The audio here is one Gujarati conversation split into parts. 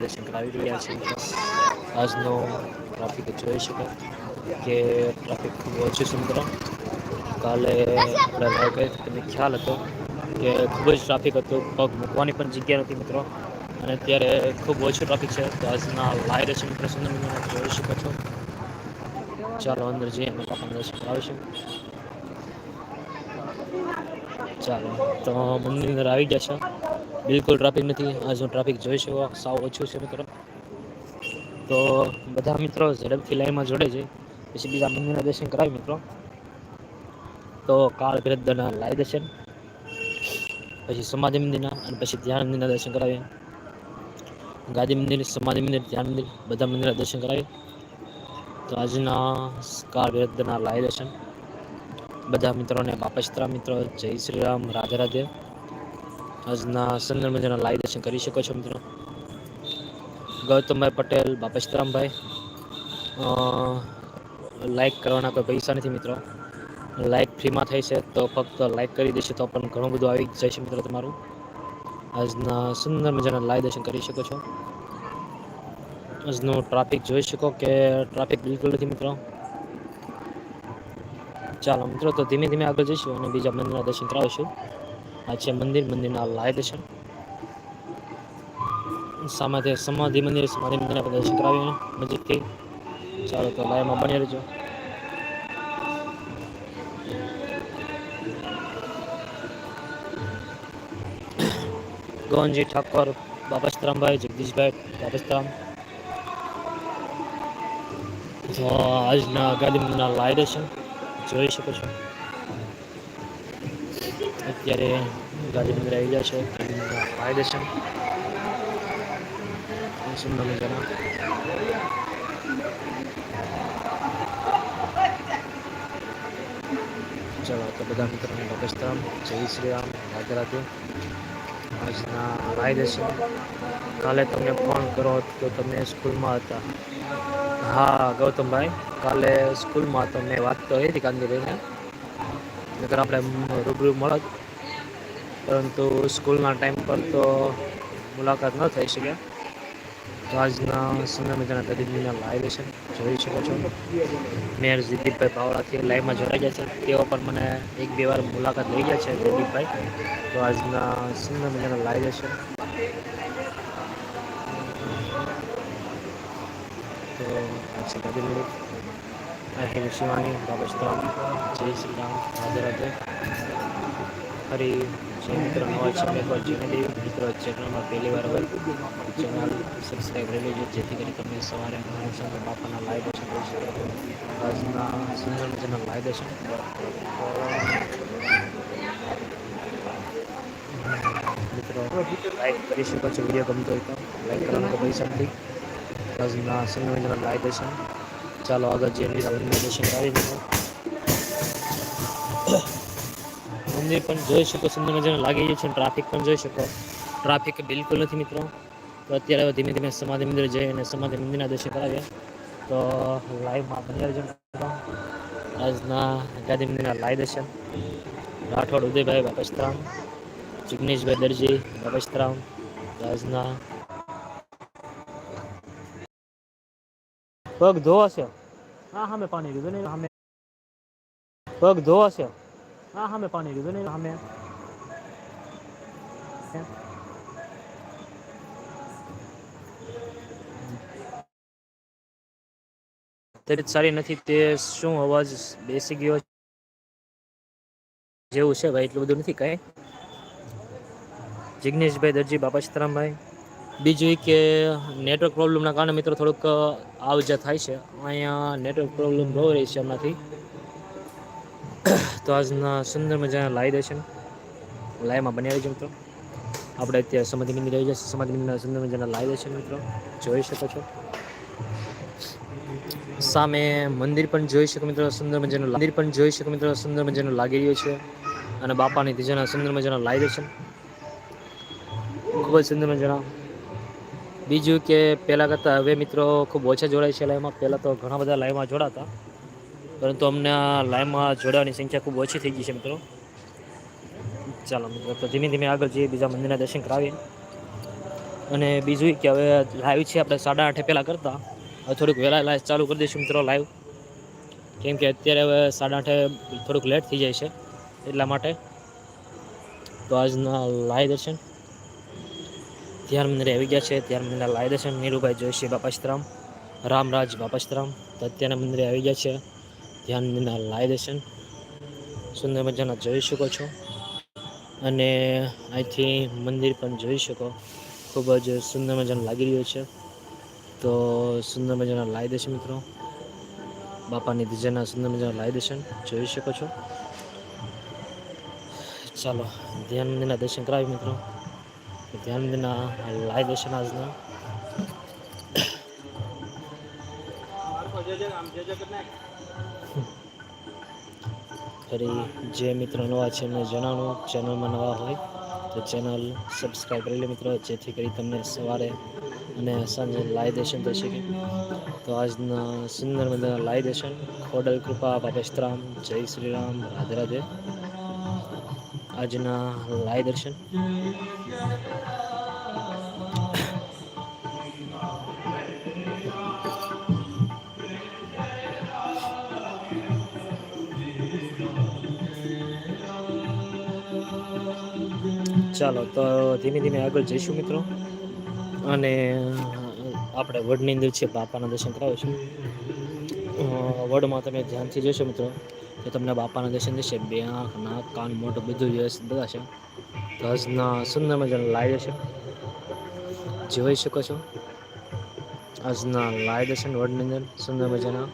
દર્શન રહ્યા છે આજનો ટ્રાફિક જોઈ શકો કે ટ્રાફિક ખૂબ ઓછું છે કાલે આપણે તમને ખ્યાલ હતો કે ખૂબ જ ટ્રાફિક હતું, પગ મૂકવાની પણ જગ્યા નથી મિત્રો. અને અત્યારે ખૂબ ઓછું ટ્રાફિક છે. તો આજના લાઈવ દર્શન મિત્રો જોઈ શકો છો. ચાલો અંદર જઈએ અમે બાપાના દર્શન કરાવીશું. ચાલો, તો મંદિર અંદર આવી ગયા છે. બિલકુલ ટ્રાફિક નથી. હજુ ટ્રાફિક જોઈ શકો સાવ ઓછું છે મિત્રો. તો બધા મિત્રો ઝડપથી લાઈનમાં જોડે છે પછી બીજા મંદિરના દર્શન કરાવી મિત્રો. તો કાળ ભૈરવના લાઈવ દર્શન. પછી સમાધિ મંદિરના અને પછી ધ્યાન મંદિરના દર્શન કરાવીએ. ગાદી મંદિર, સમાધિ મંદિર, ધ્યાન મંદિર, બધા મંદિરના દર્શન કરાવી તો આજના કાળ ભૈરવના લાય દર્શન. બધા મિત્રોને બાપસ્તરા મિત્રો, જય શ્રી રામ, રાધે રાધે. આજના સુંદર મજાના લાઈવ દર્શન કરી શકો છો મિત્રો. ગૌતમભાઈ પટેલ બાપસ્તરામભાઈ લાઈક કરવાના કોઈ પૈસા નથી મિત્રો. લાઈક ફ્રીમાં થાય છે તો ફક્ત લાઈક કરી દેશે તો પણ ઘણું બધું આવી જાય છે મિત્રો તમારું. આજના સુંદર મજાના લાઈવ દર્શન કરી શકો છો. આજનું ટ્રાફિક જોઈ શકો કે ટ્રાફિક બિલકુલ નથી મિત્રો. ચાલો મિત્રો તો ધીમે ધીમે આગળ જઈશું અને બીજા મંદિરના દર્શન કરાવીશું. આ છે મંદિર મંદિરના લાય દર્શન સામે સમાધિ મંદિર સમાધિ મંદિરના દર્શન કરાવીએ નજીકથી ચાલો તો લાઈવમાં બની રહેજો ગોવનજી ઠાકોર બાપસ્તરામભાઈ જગદીશભાઈ બાપસ્તરામ તો આજના ગાંધી મંદિરના લાય દર્શન જોઈ શકો છો અત્યારે ગાંધીનગર આવી ગયા છે. લાય દર્શન સુંદર મજાના ચાલો, તો બધા મિત્રોને બાપસ્તરામ જય શ્રી રામ. રાધે રાધે આજના લાય દર્શન કાલે તમને ફોન કરો તો તમે સ્કૂલમાં હતા. હા, ગૌતમભાઈ, કાલે સ્કૂલમાં તો મેં વાત એ હતી કાંતિભાઈને નગર આપણે રૂબરૂ મળત. પરંતુ સ્કૂલના ટાઈમ પર તો મુલાકાત ન થઈ શકે તો આજના સુંદર મજાના પ્રતિનિધિના લાઈવ છે જોઈ શકો છો મેયર જીદીપભાઈ પાવડાથી લાઈવમાં જોડાઈ ગયા છે તેઓ પણ મને એક બે વાર મુલાકાત લઈ ગયા છે જયદીપભાઈ તો આજના સુંદર મજાના લાઈવ છે તો પછી બધી મિનિટ અહીં શિવાની બાબસ્તરામ જય શ્રી રામ રાધે રાધે ફરી જે મિત્રો નવા છે એકવાર ચેનલ મિત્રો ચેનલમાં પહેલી વાર હોય ચેનલ સબસ્ક્રાઈબ કરી લેજો જેથી કરી તમે સવારે મારી સાથે બાપાના લાઈવ દર્શન કરી શકો આજના સુંદર મજાના લાઈવ દર્શન મિત્રો લાઈક કરી શકો છો વીડિયો ગમતો હોય તો લાઈક કરવાનો કોઈ પૈસા નથી આજના સુંદર મજાના લાઈવ દર્શન ચાલો આગળ જે દર્શન કરાવી દીધું મંદિર પણ જોઈ શકો સુંદર મજાના લાગી રહ્યું છે ટ્રાફિક પણ જોઈ શકો. ટ્રાફિક બિલકુલ નથી મિત્રો. તો અત્યારે ધીમે ધીમે સમાધિ મંદિર જઈ અને સમાધિ મંદિરના દર્શન કરાવીએ. તો લાઈવમાં બની રહેજો આજના ગાંધી મંદિરના લાઈવ દર્શન. રાઠોડ ઉદયભાઈ બાપસ્તરામ જિગ્નેશભાઈ દરજી બાપસ્તરામ આજના પગ ધોવાશે હા હા મેં પાણી લીધું નહીં સામે પગ ધોવાશે હા હા મેં પાણી લીધું નહીં હા મેં તબિયત સારી નથી તે શું અવાજ બેસી ગયો જેવું છે ભાઈ એટલું બધું નથી કાંઈ જિગ્નેશભાઈ દરજી બાપા સીતારામભાઈ બીજું કે નેટવર્ક પ્રોબ્લેમના કારણે મિત્રો થોડુંક આવજા થાય છે. અહીંયા નેટવર્ક પ્રોબ્લેમ બહુ રહી છે હમણાંથી. તો આજના સુંદર મજાના લાઈ દર્શન લાઈમાં બની આવી છે મિત્રો. આપણે અત્યારે સમાધિ મંદિર આવી જશે. સમાધિ મંદિરના સુંદર મજાના લાઈ દર્શન મિત્રો જોઈ શકો છો. સામે મંદિર પણ જોઈ શકો મિત્રો, સુંદર મજાનું મંદિર પણ જોઈ શકો મિત્રો, સુંદર મજાનું લાગી રહ્યું છે. અને બાપાની ત્રીજાના સુંદર મજાના લાઈ દર્શન. ખૂબ જ સુંદર મજાના. બીજું કે પહેલાં કરતાં હવે મિત્રો ખૂબ ઓછા જોડાય છે લાઈવમાં પહેલાં તો ઘણા બધા લાઈવમાં જોડાતા. પરંતુ અમને આ લાઈવમાં જોડાવાની સંખ્યા ખૂબ ઓછી થઈ ગઈ છે મિત્રો. ચાલો મિત્રો, તો ધીમે ધીમે આગળ જઈએ, બીજા મંદિરના દર્શન કરાવીએ. અને બીજું કે હવે લાઈવ છે આપણે સાડા આઠે પહેલાં કરતા. હવે થોડુંક વહેલા લાઈવ ચાલુ કરી દઈશું મિત્રો લાઈવ કેમ કે અત્યારે હવે સાડા આઠે થોડુંક લેટ થઈ જાય છે એટલા માટે. તો આજના લાય દર્શન. ધ્યાન મંદિરે આવી ગયા છે ધ્યાન મંદિરના લાય દર્શન નીરુભાઈ જોશી બાપાશ્રામ રામરાજ બાપાશ્રામ તો અત્યારના મંદિરે આવી ગયા છે. ધ્યાન લાઈવ દર્શન સુંદર મજાના જોઈ શકો છો. અને અહીંથી મંદિર પણ જોઈ શકો. ખૂબ જ સુંદર મજાનું લાગી રહ્યું છે. તો સુંદર મજાના લાઈ દર્શન મિત્રો. બાપાની દીજાના સુંદર મજાના લાઈ દર્શન જોઈ શકો છો. ચાલો ધ્યાન મંદિરના દર્શન કરાવી મિત્રો. ધ્યાન મંદિરના લાઈ દર્શન આજના ફરી જે મિત્રો નવા છે એમને જણાવું ચેનલમાં નવા હોય તો ચેનલ સબસ્ક્રાઈબ કરી લે મિત્રો, જેથી કરી તમને સવારે અને સાંજે લાઈ દર્શન થઈ શકે. તો આજના સુંદર મજાના લાઈ દર્શન ખોડલ કૃપા બાપેશ્રામ જય શ્રી રામ, રાધે રાધે. આજના લાઈ દર્શન ચાલો, તો ધીમે ધીમે આગળ જઈશું મિત્રો. અને આપણે વડની અંદર છે, બાપાના દર્શન કરાવીશું વડમાં તમે ધ્યાનથી જોશો મિત્રો, તો તમને બાપાના દર્શન થશે. બે આંખ, નાક, કાન, મોઢું બધું વ્યવસ્થિત તો આજના સુંદર મજાના લાઈ છે જોઈ શકો છો. આજના લાઈ દર્શન વડની અંદર સુંદર મજાના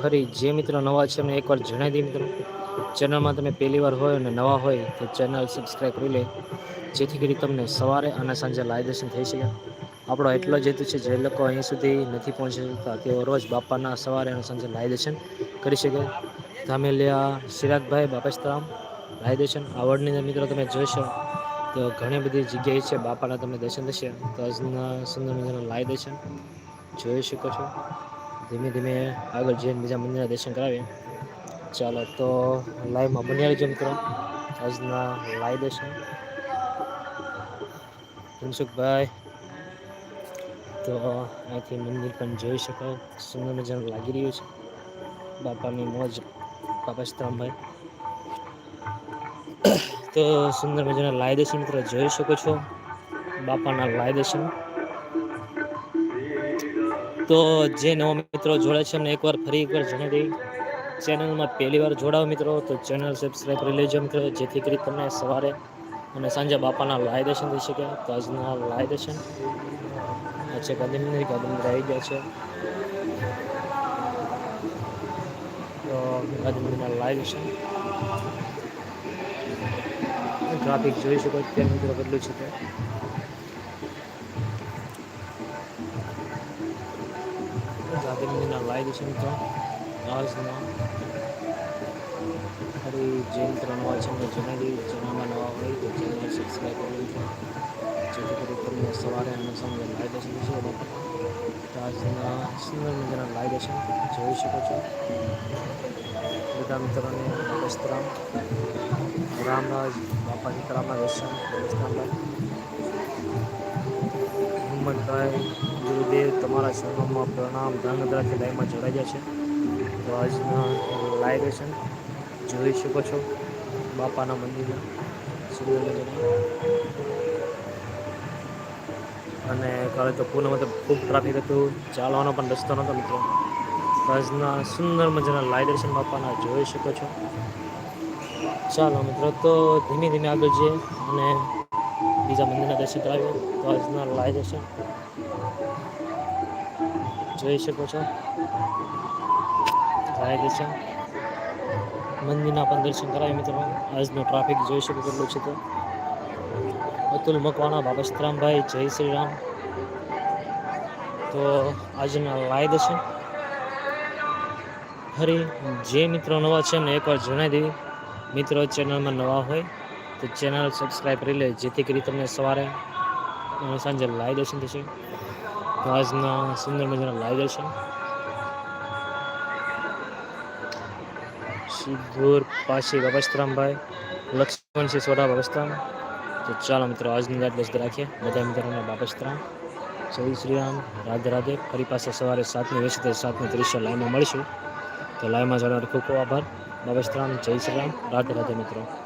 ફરી જે મિત્રો નવા છે એમને એકવાર જણાવી દઈએ મિત્રો. ચેનલમાં તમે પહેલી વાર હોય અને નવા હોય તો ચેનલ સબસ્ક્રાઈબ કરી લે. જેથી કરી તમને સવારે અને સાંજે લાઈવ દર્શન થઈ શકે. આપણો એટલો જ હેતુ છે જે લોકો અહીં સુધી નથી પહોંચી શકતા, તેઓ રોજ બાપાના સવારે અને સાંજે લાઈવ દર્શન કરી શકે. ધામેલિયા સિરાગભાઈ બાપસ્તરામ લાઈવ દર્શન આવડની અંદર મિત્રો તમે જોશો તો ઘણી બધી જગ્યાએ છે બાપાના તમને દર્શન થશે. તો સુંદર મજાના લાઈવ દર્શન જોઈ શકો છો. ધીમે ધીમે આગળ જઈને બીજા મંદિરના દર્શન કરાવીએ. ચાલો, તો લાઈવમાં બન્યા રહેજો મિત્રો. આજના લાઈવ દર્શન ધનસુખભાઈ, તો અહીંથી મંદિર પણ જોઈ શકો સુંદર મજાનું લાગી રહ્યું છે. બાપાની મોજ, બાપા સીતારામભાઈ તો સુંદર મજાના લાય દર્શન મિત્રો જોઈ શકો છો. બાપાના લાય દર્શન તો જે નવા મિત્રો જોડે છે એમને એકવાર ફરી એકવાર જણાવી દઈ ચેનલમાં પહેલી વાર જોડાવ મિત્રો, તો ચેનલ સબસ્ક્રાઈબ કરી લેજો મિત્રો, જેથી કરી તમને સવારે અને સાંજે બાપાના લાય દર્શન થઈ શકે. તો આજના લાય દર્શન છે ગાંધીનગર મંદિર આવી ગયા છે. તો ગાંધીનગરના લાય દર્શન ટ્રાફિક જોઈ શકો અત્યારે મિત્રો કેટલું છે તે. ગાંધીનગરના લાય દર્શન મિત્રો આજના ફરી જે ત્રણ એમને જણાવી ચેનલમાં નવા હોય તો ચેનલ સબસ્ક્રાઈબ કરવી જેથી કરી તમને સવારે અને સાંજે લાઈવ દર્શન છે આજના સુંદર મજાના લાઈવ દર્શન જોઈ શકો છો. બધા મિત્રોને નમસ્તરામ રામરાજ બાપા સીતારામના દર્શન નમસ્તરામભાઈ મોહમ્મદભાઈ ગુરુદેવ તમારા ચરણોમાં પ્રણામ ધાંગધ્રાથી લાઈવમાં જોડાઈ ગયા છે. તો આજના લાઈવ જોઈ શકો છો. બાપાના મંદિરના મજાના અને કાલે તો પૂનમ તો ખૂબ ટ્રાફિક હતું. ચાલવાનો પણ રસ્તો નહોતો, મિત્રો. આજના સુંદર મજાના લાઈ દર્શન બાપાના જોઈ શકો છો. ચાલો, મિત્રો, તો ધીમે ધીમે આગળ જઈએ અને બીજા મંદિરના દર્શન કરાવીએ. તો આજના લાઈ દર્શન જોઈ શકો છો. લાઈ દર્શન મંદિરના પણ દર્શન કરાવી મિત્રો. આજનો ટ્રાફિક જોઈ શકો કેટલું છે તો. અતુલ મકવાણા બાબસ્તરામભાઈ જય શ્રી રામ તો આજના લાઈ દર્શન ફરી જે મિત્રો નવા છે ને એકવાર જણાવી દેવી. મિત્રો ચેનલમાં નવા હોય તો ચેનલ સબસ્ક્રાઈબ કરી લે, જેથી કરી તમને સવારે સાંજે લાઈવ દર્શન થશે. તો આજના સુંદર મજાના લાઈવ દર્શન. સિદ્ધુર પાછી બાબસ્તરામભાઈ લક્ષ્મણસિંહ સોઢા બાબસ્તરામ તો ચાલો મિત્રો, આજની રાત બસ રાખીએ. બધા મિત્રોને બાપસ્ત્રામ જય શ્રી રામ રાધે રાધે. ફરી પાસે સવારે સાતની વીસ સાતની ત્રીસે લાઈવમાં મળીશું. તો લાઈવમાં જણાવવાનો ખૂબ ખૂબ આભાર. બાપસ્તરામ જય શ્રી રામ રાધે રાધે મિત્રો.